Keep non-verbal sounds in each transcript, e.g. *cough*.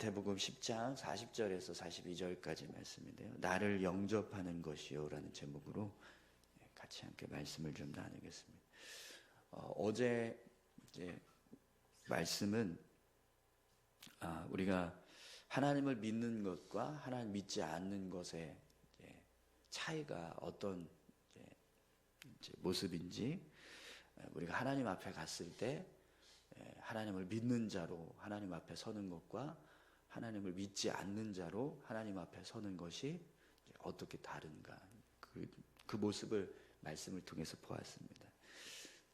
마태복음 10장 40절에서 42절까지 말씀인데요. 나를 영접하는 것이요라는 제목으로 같이 함께 말씀을 좀 나누겠습니다. 어, 제 말씀은 아, 우리가 하나님을 믿는 것과 하나님 믿지 않는 것의 차이가 어떤 모습인지 우리가 하나님 앞에 갔을 때 하나님을 믿는 자로 하나님 앞에 서는 것과 하나님을 믿지 않는 자로 하나님 앞에 서는 것이 어떻게 다른가. 그, 그 모습을 말씀을 통해서 보았습니다.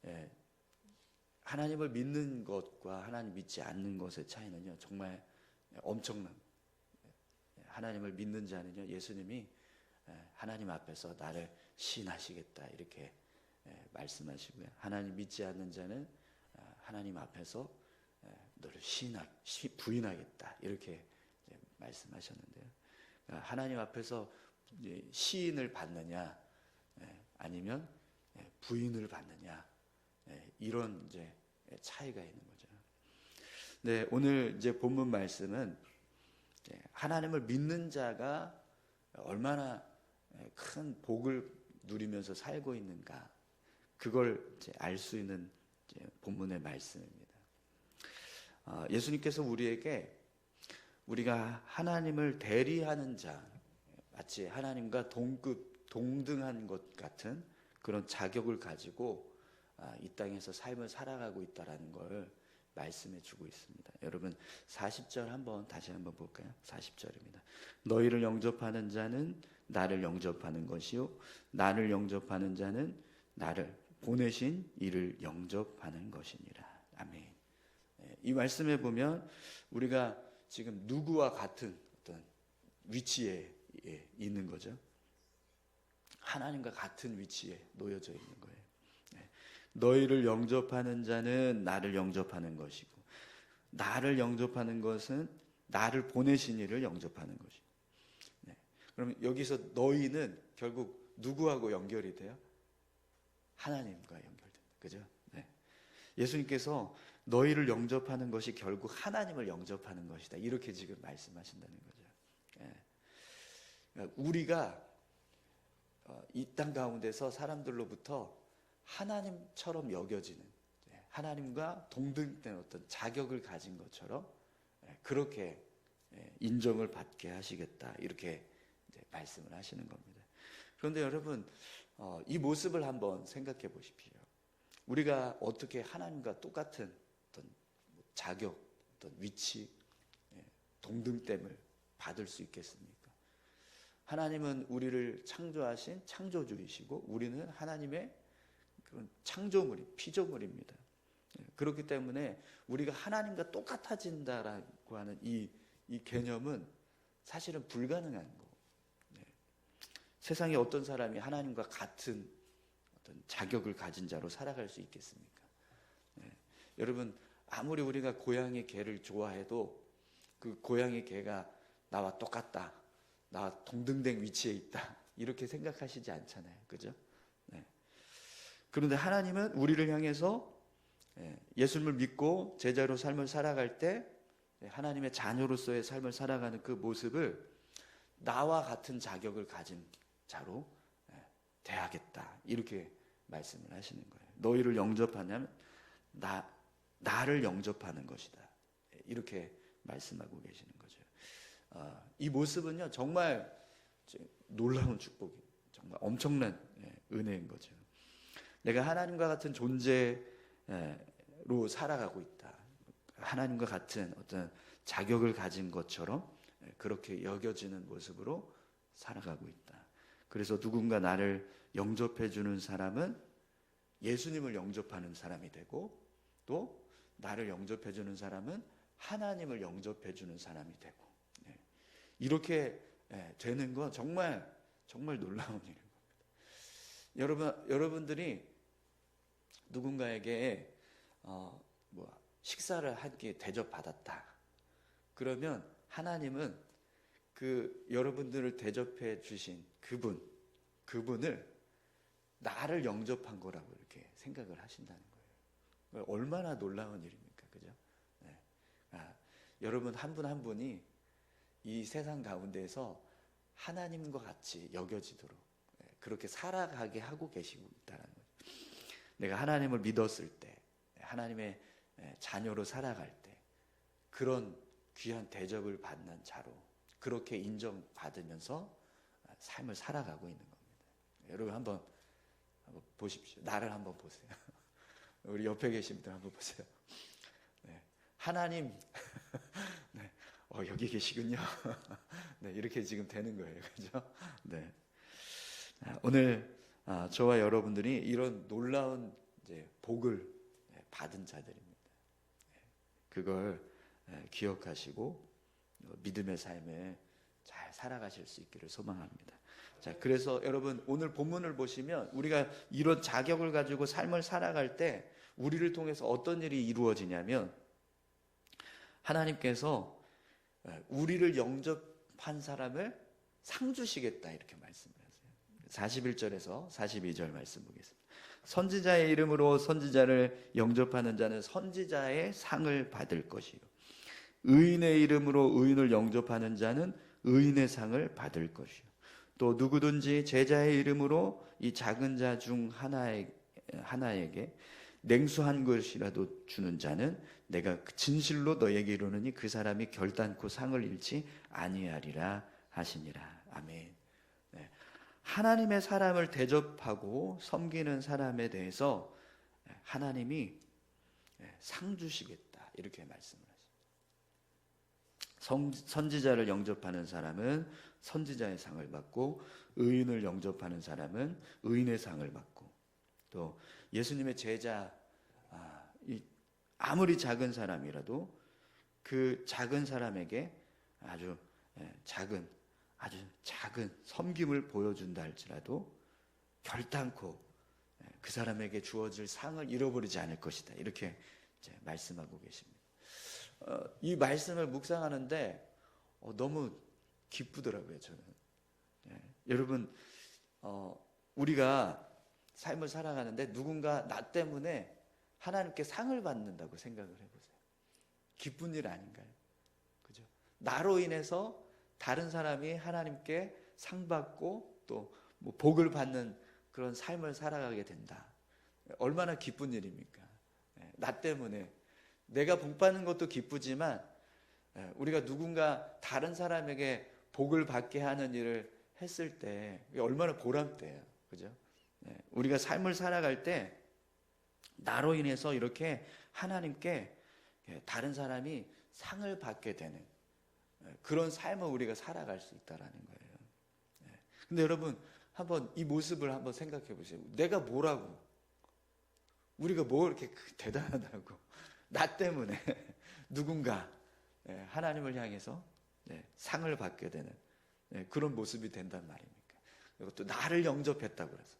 예, 하나님을 믿는 것과 하나님 믿지 않는 것의 차이는요 정말 엄청난 하나님을 믿는 자는요 예수님이 하나님 앞에서 나를 신하시겠다 이렇게 말씀하시고요. 하나님 믿지 않는 자는 하나님 앞에서 너를 신하, 부인하겠다 이렇게 말씀하셨는데요. 그러니까 하나님 앞에서 시인을 받느냐 아니면 부인을 받느냐 이런 이제 차이가 있는 거죠. 네, 오늘 이제 본문 말씀은 하나님을 믿는 자가 얼마나 큰 복을 누리면서 살고 있는가 그걸 알 수 있는 본문의 말씀입니다. 어, 예수님께서 우리에게 우리가 하나님을 대리하는 자, 마치 하나님과 동급, 동등한 것 같은 그런 자격을 가지고 아, 이 땅에서 삶을 살아가고 있다라는 걸 말씀해 주고 있습니다. 여러분 40절 한번 다시 한번 볼까요? 40절입니다. 너희를 영접하는 자는 나를 영접하는 것이요 나를 영접하는 자는 나를 보내신 이를 영접하는 것이니라. 아멘. 예, 이 말씀에 보면 우리가 지금 누구와 같은 어떤 위치에 예, 있는 거죠. 하나님과 같은 위치에 놓여져 있는 거예요. 예, 너희를 영접하는 자는 나를 영접하는 것이고, 나를 영접하는 것은 나를 보내신 이를 영접하는 것이고. 그럼 여기서 너희는 결국 누구하고 연결이 돼요? 하나님과 연결됩니다. 그죠? 네. 예수님께서 너희를 영접하는 것이 결국 하나님을 영접하는 것이다. 이렇게 지금 말씀하신다는 거죠. 네. 우리가 어, 이땅 가운데서 사람들로부터 하나님처럼 여겨지는 네, 하나님과 동등된 어떤 자격을 가진 것처럼 네, 그렇게 인정을 받게 하시겠다 이렇게 말씀을 하시는 겁니다. 그런데 여러분 어, 이 모습을 한번 생각해 보십시오. 우리가 어떻게 하나님과 똑같은 자격, 어떤 위치, 예, 동등됨을 받을 수 있겠습니까? 하나님은 우리를 창조하신 창조주이시고 우리는 하나님의 그런 창조물이 피조물입니다. 예, 그렇기 때문에 우리가 하나님과 똑같아진다라고 하는 이, 이 개념은 사실은 불가능한 거. 세상에 어떤 사람이 하나님과 같은 어떤 자격을 가진 자로 살아갈 수 있겠습니까? 네. 여러분 아무리 우리가 고양이 개를 좋아해도 그 고양이 개가 나와 똑같다, 나와 동등된 위치에 있다 이렇게 생각하시지 않잖아요, 그죠? 네. 그런데 하나님은 우리를 향해서 예, 예수님을 믿고 제자로 삶을 살아갈 때 예, 하나님의 자녀로서의 삶을 살아가는 그 모습을 나와 같은 자격을 가진 자로 예, 대하겠다. 이렇게 말씀을 하시는 거예요. 너희를 영접하냐면 나 나를 영접하는 것이다. 예, 이렇게 말씀하고 계시는 거죠. 어, 이 모습은요 정말 놀라운 축복이 정말 엄청난 예, 은혜인 거죠. 내가 하나님과 같은 존재로 살아가고 있다. 하나님과 같은 어떤 자격을 가진 것처럼 그렇게 여겨지는 모습으로 살아가고 있다. 그래서 누군가 나를 영접해 주는 사람은 예수님을 영접하는 사람이 되고 또 나를 영접해 주는 사람은 하나님을 영접해 주는 사람이 되고 네. 이렇게 네, 되는 건 정말 정말 놀라운 일인 겁니다. 여러분 여러분들이 누군가에게 어, 뭐 식사를 한 끼 대접 받았다. 그러면 하나님은 그 여러분들을 대접해 주신 그분, 그분을 나를 영접한 거라고 이렇게 생각을 하신다는. 얼마나 놀라운 일입니까? 그죠? 네. 아, 여러분 한 분 한 분이 이 세상 가운데에서 하나님과 같이 여겨지도록 예, 그렇게 살아가게 하고 계시고 있다는 거죠. 내가 하나님을 믿었을 때, 하나님의 예, 자녀로 살아갈 때 그런 귀한 대접을 받는 자로 그렇게 인정받으면서 삶을 살아가고 있는 겁니다. 여러분 한번, 한번 보십시오. 나를 한번 보세요. 우리 옆에 계신 분들 한번 보세요. 네. 하나님, *laughs* 네. 어, 여기 계시군요. *laughs* 네, 이렇게 지금 되는 거예요. 그죠? 네. 아, 오늘 아, 저와 여러분들이 이런 놀라운 이제 복을 네, 받은 자들입니다. 네, 그걸 네, 기억하시고 어, 믿음의 삶에 잘 살아가실 수 있기를 소망합니다. 자, 그래서 여러분 오늘 본문을 보시면 우리가 이런 자격을 가지고 삶을 살아갈 때 우리를 통해서 어떤 일이 이루어지냐면 하나님께서 우리를 영접한 사람을 상 주시겠다 이렇게 말씀을 하세요. 41절에서 42절 말씀 보겠습니다. 선지자의 이름으로 선지자를 영접하는 자는 선지자의 상을 받을 것이요. 의인의 이름으로 의인을 영접하는 자는 의인의 상을 받을 것이요. 또 누구든지 제자의 이름으로 이 작은 자 중 하나에, 하나에게 냉수 한 것이라도 주는 자는 내가 진실로 너에게 이르노니 그 사람이 결단코 상을 잃지 아니하리라 하시니라. 아멘. 네. 하나님의 사람을 대접하고 섬기는 사람에 대해서 하나님이 상 주시겠다. 이렇게 말씀을 하십니다. 선지자를 영접하는 사람은 선지자의 상을 받고 의인을 영접하는 사람은 의인의 상을 받고 또 예수님의 제자 아, 아무리 작은 사람이라도 그 작은 사람에게 아주 예, 작은 아주 작은 섬김을 보여준다 할지라도 결단코 예, 그 사람에게 주어질 상을 잃어버리지 않을 것이다 이렇게 말씀하고 계십니다. 어, 이 말씀을 묵상하는데 어, 너무 기쁘더라고요 저는. 예, 여러분 어, 우리가 삶을 살아가는데 누군가 나 때문에 하나님께 상을 받는다고 생각을 해보세요. 기쁜 일 아닌가요? 그죠? 나로 인해서 다른 사람이 하나님께 상 받고 또 뭐 복을 받는 그런 삶을 살아가게 된다. 얼마나 기쁜 일입니까? 예, 나 때문에 내가 복 받는 것도 기쁘지만 예, 우리가 누군가 다른 사람에게 복을 받게 하는 일을 했을 때 얼마나 보람돼요. 그죠? 예, 우리가 삶을 살아갈 때 나로 인해서 이렇게 하나님께 예, 다른 사람이 상을 받게 되는 예, 그런 삶을 우리가 살아갈 수 있다라는 거예요. 근데 여러분 한번 이 모습을 한번 생각해 보세요. 내가 뭐라고? 우리가 뭐 이렇게 대단하다고? *laughs* 나 때문에 *laughs* 누군가 하나님을 향해서 상을 받게 되는 그런 모습이 된단 말입니까? 이것도 나를 영접했다고 그래서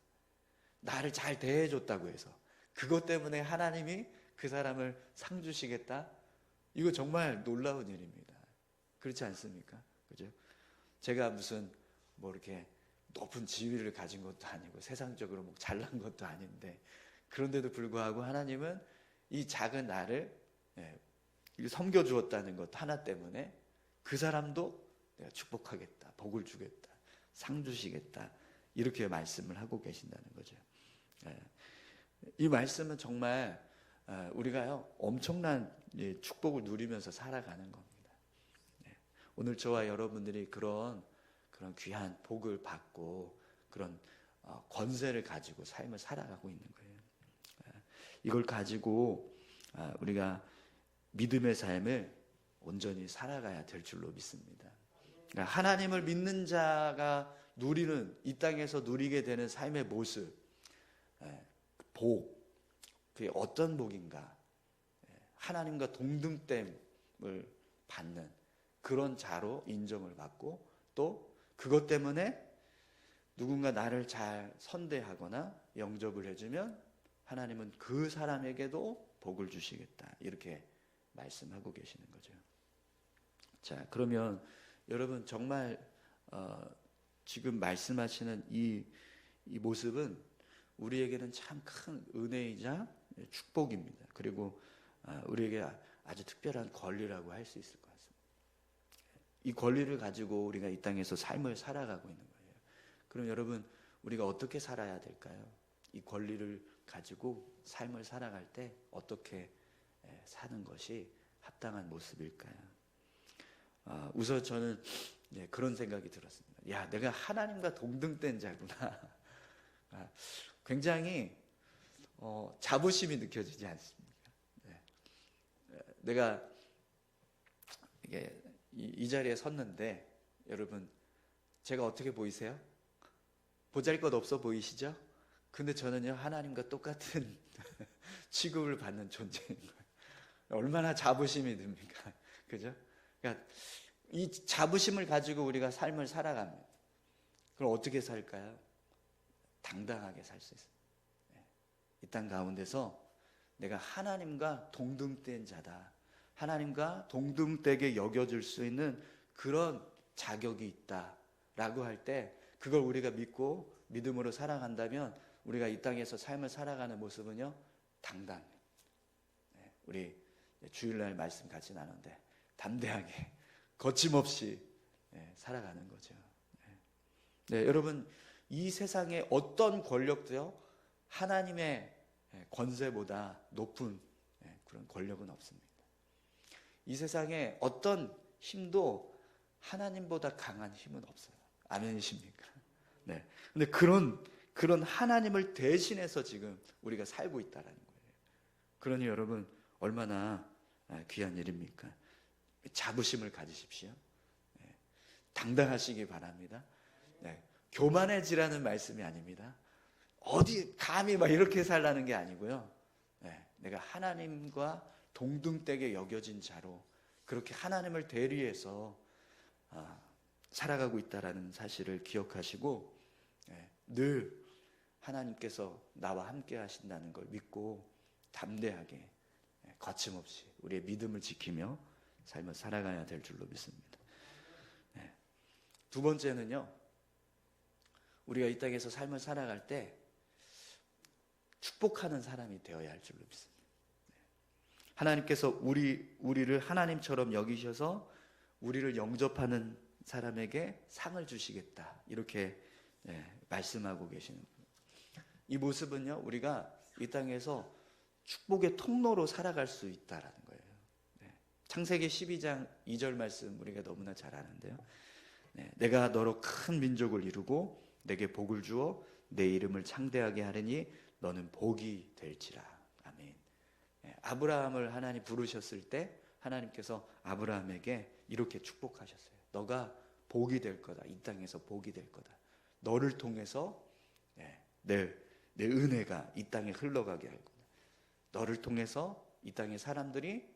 나를 잘 대해줬다고 해서 그것 때문에 하나님이 그 사람을 상 주시겠다? 이거 정말 놀라운 일입니다. 그렇지 않습니까? 그죠? 제가 무슨 뭐 이렇게 높은 지위를 가진 것도 아니고 세상적으로 뭐 잘난 것도 아닌데 그런데도 불구하고 하나님은 이 작은 나를 예, 섬겨 주었다는 것 하나 때문에 그 사람도 내가 축복하겠다, 복을 주겠다, 상 주시겠다 이렇게 말씀을 하고 계신다는 거죠. 예. 이 말씀은 정말 어, 우리가요 엄청난 축복을 누리면서 살아가는 겁니다. 예. 오늘 저와 여러분들이 그런 그런 귀한 복을 받고 그런 어, 권세를 가지고 삶을 살아가고 있는 거예요. 예. 이걸 가지고 아, 우리가 믿음의 삶을 온전히 살아가야 될 줄로 믿습니다. 그러니까 하나님을 믿는 자가 누리는 이 땅에서 누리게 되는 삶의 모습 예, 복, 그게 어떤 복인가? 예, 하나님과 동등됨을 받는 그런 자로 인정을 받고 또 그것 때문에 누군가 나를 잘 선대하거나 영접을 해주면 하나님은 그 사람에게도 복을 주시겠다. 이렇게 말씀하고 계시는 거죠. 자, 그러면 여러분 정말 어, 지금 말씀하시는 이, 이 모습은 우리에게는 참 큰 은혜이자 축복입니다. 그리고 아, 우리에게 아주 특별한 권리라고 할 수 있을 것 같습니다. 이 권리를 가지고 우리가 이 땅에서 삶을 살아가고 있는 거예요. 그럼 여러분 우리가 어떻게 살아야 될까요? 이 권리를 가지고 삶을 살아갈 때 어떻게 예, 사는 것이 합당한 모습일까요? 아, 우선 저는 예, 그런 생각이 들었습니다. 야, 내가 하나님과 동등된 자구나. 아, 굉장히 어, 자부심이 느껴지지 않습니까? 네. 에, 내가 이게 이, 이 자리에 섰는데 여러분 제가 어떻게 보이세요? 보잘것 없어 보이시죠? 근데 저는요 하나님과 똑같은 *laughs* 취급을 받는 존재인 거예요. 얼마나 자부심이 듭니까? *laughs* 그죠? 그러니까 이 자부심을 가지고 우리가 삶을 살아갑니다. 그럼 어떻게 살까요? 당당하게 살 수 있어요. 이 땅 가운데서 내가 하나님과 동등된 자다. 하나님과 동등되게 여겨질 수 있는 그런 자격이 있다 라고 할 때 그걸 우리가 믿고 믿음으로 살아간다면 우리가 이 땅에서 삶을 살아가는 모습은요 당당해. 네, 우리 주일날 말씀 같이 나누는데 담대하게 *laughs* 거침없이 네, 살아가는 거죠. 네. 네, 여러분 이 세상의 어떤 권력도요 하나님의 권세보다 높은 그런 권력은 없습니다. 이 세상에 어떤 힘도 하나님보다 강한 힘은 없어요. 아멘이십니까? 네. 근데 그런 그런 하나님을 대신해서 지금 우리가 살고 있다라는 거예요. 그러니 여러분 얼마나 귀한 일입니까? 자부심을 가지십시오. 네. 당당하시기 바랍니다. 네. 교만해지라는 말씀이 아닙니다. 어디 감히 막 이렇게 살라는 게 아니고요. 네. 내가 하나님과 동등되게 여겨진 자로 그렇게 하나님을 대리해서 아, 살아가고 있다라는 사실을 기억하시고 예, 늘 하나님께서 나와 함께 하신다는 걸 믿고 담대하게 예, 거침없이 우리의 믿음을 지키며 삶을 살아가야 될 줄로 믿습니다. 예, 두 번째는요, 우리가 이 땅에서 삶을 살아갈 때 축복하는 사람이 되어야 할 줄로 믿습니다. 하나님께서 우리 우리를 하나님처럼 여기셔서 우리를 영접하는 사람에게 상을 주시겠다 이렇게 예, 말씀하고 계시는 이 모습은요 우리가 이 땅에서 축복의 통로로 살아갈 수 있다라는 거예요. 네. 창세기 12장 2절 말씀 우리가 너무나 잘 아는데요. 네. 내가 너로 큰 민족을 이루고 내게 복을 주어 내 이름을 창대하게 하리니 너는 복이 될지라. 아멘. 네. 아브라함을 하나님 부르셨을 때 하나님께서 아브라함에게 이렇게 축복하셨어요. 너가 복이 될 거다. 이 땅에서 복이 될 거다. 너를 통해서 네, 내, 내 은혜가 이 땅에 흘러가게 할 거다. 너를 통해서 이 땅의 사람들이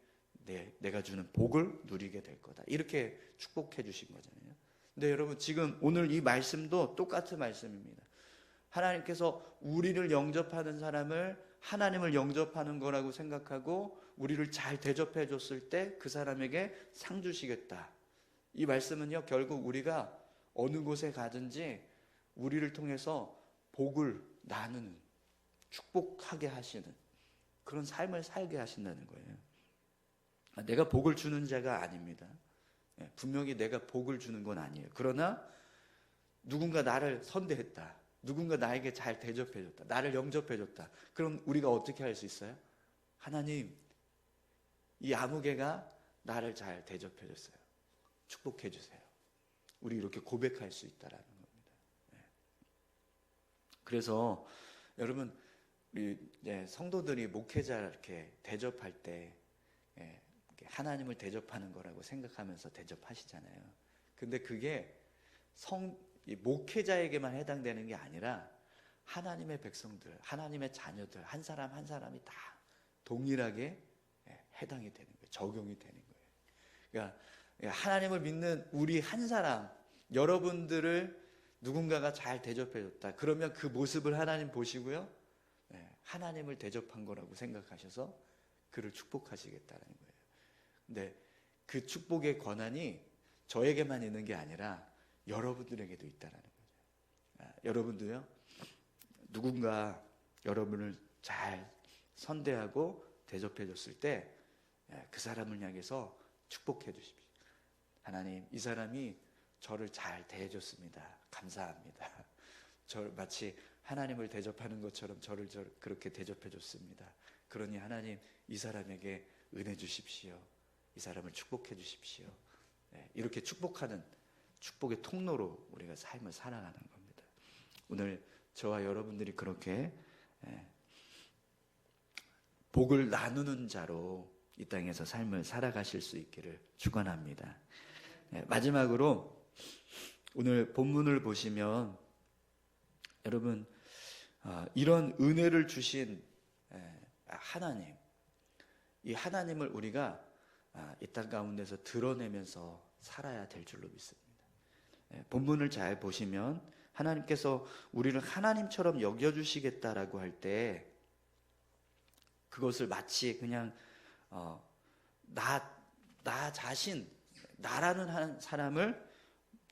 내, 내가 주는 복을 누리게 될 거다. 이렇게 축복해 주신 거잖아요. 근데 여러분 지금 오늘 이 말씀도 똑같은 말씀입니다. 하나님께서 우리를 영접하는 사람을 하나님을 영접하는 거라고 생각하고 우리를 잘 대접해 줬을 때 그 사람에게 상 주시겠다. 이 말씀은요, 결국 우리가 어느 곳에 가든지 우리를 통해서 복을 나누는, 축복하게 하시는 그런 삶을 살게 하신다는 거예요. 아, 내가 복을 주는 자가 아닙니다. 예, 분명히 내가 복을 주는 건 아니에요. 그러나 누군가 나를 선대했다. 누군가 나에게 잘 대접해줬다. 나를 영접해줬다. 그럼 우리가 어떻게 할 수 있어요? 하나님, 이 아무개가 나를 잘 대접해줬어요. 축복해주세요. 우리 이렇게 고백할 수 있다라는 겁니다. 네. 그래서 여러분, 우리 성도들이 목회자 이렇게 대접할 때 예, 하나님을 대접하는 거라고 생각하면서 대접하시잖아요. 근데 그게 성 목회자에게만 해당되는 게 아니라 하나님의 백성들, 하나님의 자녀들 한 사람 한 사람이 다 동일하게 예, 해당이 되는 거예요. 적용이 되는 거예요. 그러니까 하나님을 믿는 우리 한 사람, 여러분들을 누군가가 잘 대접해줬다. 그러면 그 모습을 하나님 보시고요. 예, 하나님을 대접한 거라고 생각하셔서 그를 축복하시겠다는 거예요. 근데 그 축복의 권한이 저에게만 있는 게 아니라 여러분들에게도 있다는 거죠. 아, 여러분도요, 누군가 여러분을 잘 선대하고 대접해 줬을 때, 그 사람을 향해서 축복해 주십시오. 하나님, 이 사람이 저를 잘 대해줬습니다. 감사합니다. 저 마치 하나님을 대접하는 것처럼 저를 저 그렇게 대접해 줬습니다. 그러니 하나님 이 사람에게 은혜 주십시오. 이 사람을 축복해 주십시오. 네, 이렇게 축복하는 축복의 통로로 우리가 삶을 살아가는 겁니다. 오늘 저와 여러분들이 그렇게 예, 복을 나누는 자로 이 땅에서 삶을 살아가실 수 있기를 축원합니다. 예, 마지막으로 오늘 본문을 보시면 여러분 아, 이런 은혜를 주신 예, 하나님, 이 하나님을 우리가 아, 이땅 가운데서 드러내면서 살아야 될 줄로 믿습니다. 예, 본문을 잘 보시면 하나님께서 우리를 하나님처럼 여겨주시겠다라고 할 때 그것을 마치 그냥 어, 나, 나 자신, 나라는 한 사람을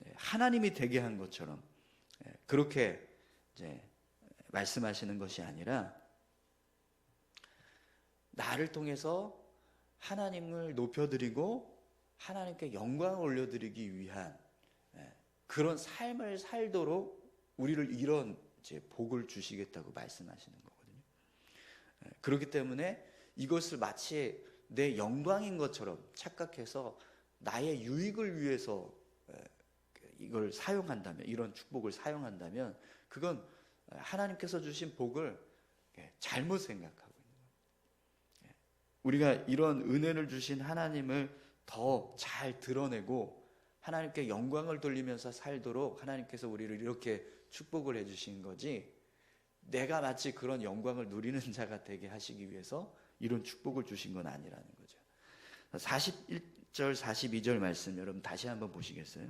예, 하나님이 되게 한 것처럼 예, 그렇게 이제 말씀하시는 것이 아니라 나를 통해서 하나님을 높여드리고 하나님께 영광을 올려드리기 위한 예, 그런 삶을 살도록 우리를 이런 이제 복을 주시겠다고 말씀하시는 거거든요. 예, 그렇기 때문에 이것을 마치 내 영광인 것처럼 착각해서 나의 유익을 위해서 예, 이걸 사용한다면 이런 축복을 사용한다면 그건 하나님께서 주신 복을 예, 잘못 생각하고 우리가 이런 은혜를 주신 하나님을 더 잘 드러내고 하나님께 영광을 돌리면서 살도록 하나님께서 우리를 이렇게 축복을 해주신 거지 내가 마치 그런 영광을 누리는 *laughs* 자가 되게 하시기 위해서 이런 축복을 주신 건 아니라는 거죠. 41절, 42절 말씀 여러분 다시 한번 보시겠어요?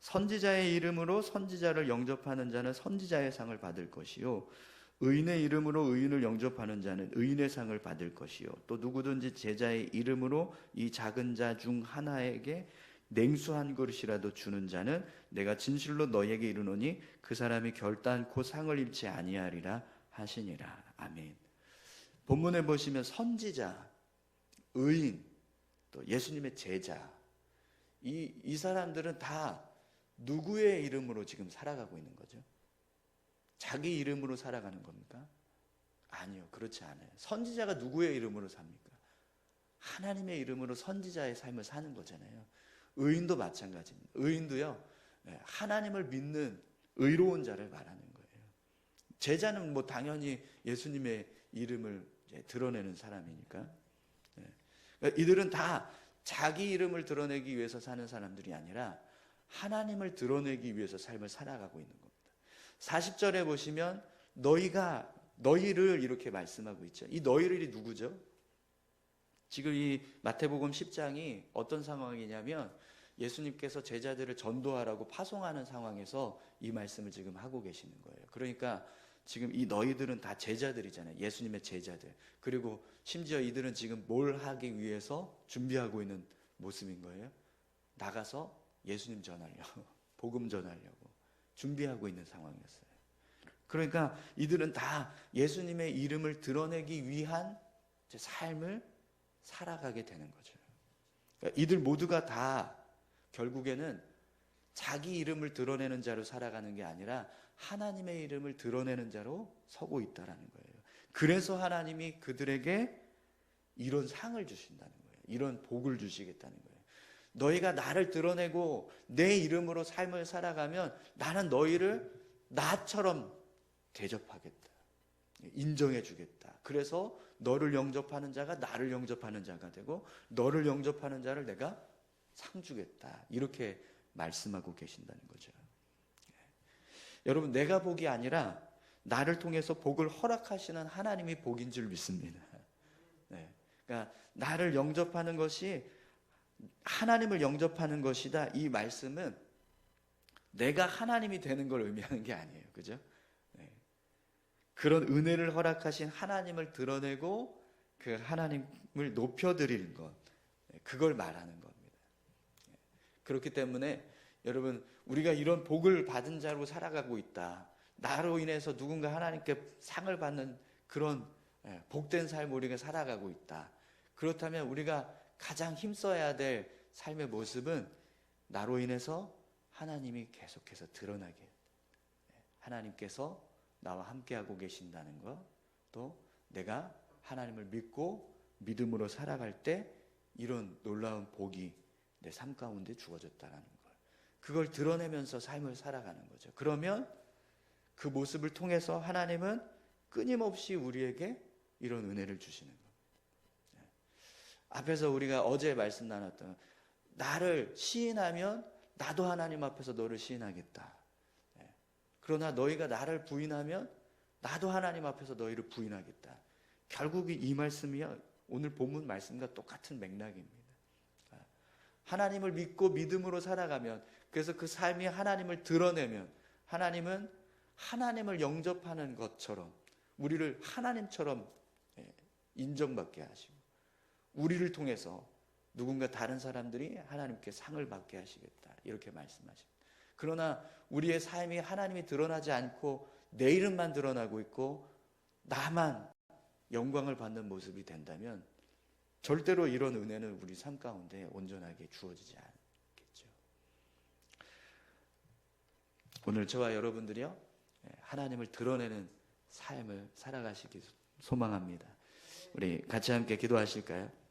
선지자의 이름으로 선지자를 영접하는 자는 선지자의 상을 받을 것이요. 의인의 이름으로 의인을 영접하는 자는 의인의 상을 받을 것이요. 또 누구든지 제자의 이름으로 이 작은 자 중 하나에게 냉수 한 그릇이라도 주는 자는 내가 진실로 너에게 이르노니 그 사람이 결단코 상을 잃지 아니하리라 하시니라. 아멘. 본문에 보시면 선지자, 의인, 또 예수님의 제자, 이, 이 사람들은 다 누구의 이름으로 지금 살아가고 있는 거죠? 자기 이름으로 살아가는 겁니까? 아니요, 그렇지 않아요. 선지자가 누구의 이름으로 삽니까? 하나님의 이름으로 선지자의 삶을 사는 거잖아요. 의인도 마찬가지입니다. 의인도요, 예, 하나님을 믿는 의로운 자를 말하는 거예요. 제자는 뭐 당연히 예수님의 이름을 드러내는 사람이니까. 예. 그러니까 이들은 다 자기 이름을 드러내기 위해서 사는 사람들이 아니라 하나님을 드러내기 위해서 삶을 살아가고 있는 겁니다. 40절에 보시면 너희가 너희를 이렇게 말씀하고 있죠. 이 너희들이 누구죠? 지금 이 마태복음 10장이 어떤 상황이냐면 예수님께서 제자들을 전도하라고 파송하는 상황에서 이 말씀을 지금 하고 계시는 거예요. 그러니까 지금 이 너희들은 다 제자들이잖아요. 예수님의 제자들. 그리고 심지어 이들은 지금 뭘 하기 위해서 준비하고 있는 모습인 거예요. 나가서 예수님 전하려고, 복음 전하려고 준비하고 있는 상황이었어요. 그러니까 이들은 다 예수님의 이름을 드러내기 위한 삶을 살아가게 되는 거죠. 그러니까 이들 모두가 다 결국에는 자기 이름을 드러내는 자로 살아가는 게 아니라 하나님의 이름을 드러내는 자로 서고 있다라는 거예요. 그래서 하나님이 그들에게 이런 상을 주신다는 거예요. 이런 복을 주시겠다는 거예요. 너희가 나를 드러내고 내 이름으로 삶을 살아가면 나는 너희를 나처럼 대접하겠다. 인정해 주겠다. 그래서 너를 영접하는 자가 나를 영접하는 자가 되고 너를 영접하는 자를 내가 상 주겠다. 이렇게 말씀하고 계신다는 거죠. 여러분 내가 복이 아니라 나를 통해서 복을 허락하시는 하나님이 복인 줄 믿습니다. 네. 그러니까 나를 영접하는 것이 하나님을 영접하는 것이다. 이 말씀은 내가 하나님이 되는 걸 의미하는 게 아니에요. 그죠? 네. 그런 은혜를 허락하신 하나님을 드러내고 그 하나님을 높여드리는 것. 네. 그걸 말하는 겁니다. 네. 그렇기 때문에 여러분, 우리가 이런 복을 받은 자로 살아가고 있다. 나로 인해서 누군가 하나님께 상을 받는 그런 예, 복된 삶 우리가 살아가고 있다. 그렇다면 우리가 가장 힘써야 될 삶의 모습은 나로 인해서 하나님이 계속해서 드러나게 예, 하나님께서 나와 함께하고 계신다는 것, 또 내가 하나님을 믿고 믿음으로 살아갈 때 이런 놀라운 복이 내 삶 가운데 주어졌다는 걸. 그걸 드러내면서 삶을 살아가는 거죠. 그러면 그 모습을 통해서 하나님은 끊임없이 우리에게 이런 은혜를 주시는 거예요. 예. 앞에서 우리가 어제 말씀 나눴던 나를 시인하면 나도 하나님 앞에서 너를 시인하겠다. 예. 그러나 너희가 나를 부인하면 나도 하나님 앞에서 너희를 부인하겠다. 결국 이 말씀이요 오늘 본문 말씀과 똑같은 맥락입니다. 아, 하나님을 믿고 믿음으로 살아가면 그래서 그 삶이 하나님을 드러내면 하나님은 하나님을 영접하는 것처럼 우리를 하나님처럼 예, 인정받게 하시고 우리를 통해서 누군가 다른 사람들이 하나님께 상을 받게 하시겠다 이렇게 말씀하십니다. 그러나 우리의 삶이 하나님이 드러나지 않고 내 이름만 드러나고 있고 나만 영광을 받는 모습이 된다면 절대로 이런 은혜는 우리 삶 가운데 온전하게 주어지지 않겠죠. 오늘 저와 여러분들이요 예, 하나님을 드러내는 삶을 살아가시기 소망합니다. 우리 같이 함께 기도하실까요?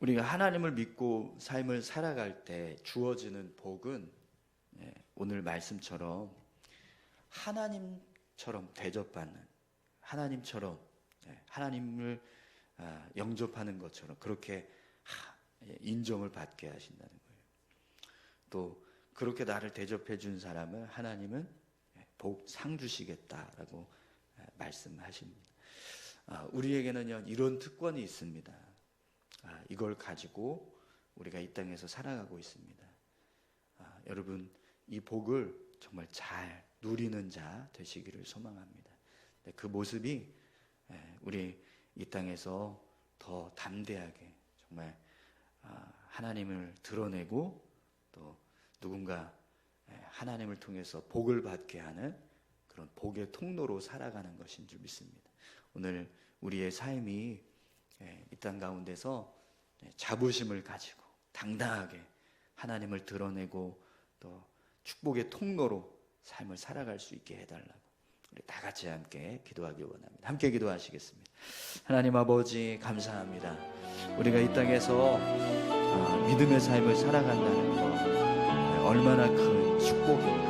우리가 하나님을 믿고 삶을 살아갈 때 주어지는 복은 예, 오늘 말씀처럼 하나님처럼 대접받는 하나님처럼 예, 하나님을 아, 영접하는 것처럼 그렇게 하- 예, 인정을 받게 하신다는 거예요. 또 그렇게 나를 대접해 준 사람을 하나님은 예, 복상 주시겠다라고 아, 말씀하십니다. 아, 우리에게는요 이런 특권이 있습니다. 아, 이걸 가지고 우리가 이 땅에서 살아가고 있습니다. 아, 여러분 이 복을 정말 잘 누리는 자 되시기를 소망합니다. 네, 그 모습이 예, 우리 이 땅에서 더 담대하게 정말 아, 하나님을 드러내고 또 누군가 예, 하나님을 통해서 복을 받게 하는 그런 복의 통로로 살아가는 것인 줄 믿습니다. 오늘 우리의 삶이 예, 이 땅 가운데서 예, 자부심을 가지고 당당하게 하나님을 드러내고 또 축복의 통로로 삶을 살아갈 수 있게 해달라고 우리 다 같이 함께 기도하기 원합니다. 함께 기도하시겠습니다. 하나님 아버지 감사합니다. 우리가 이 땅에서 아, 믿음의 삶을 살아간다는 것 네, 얼마나 큰 축복인가,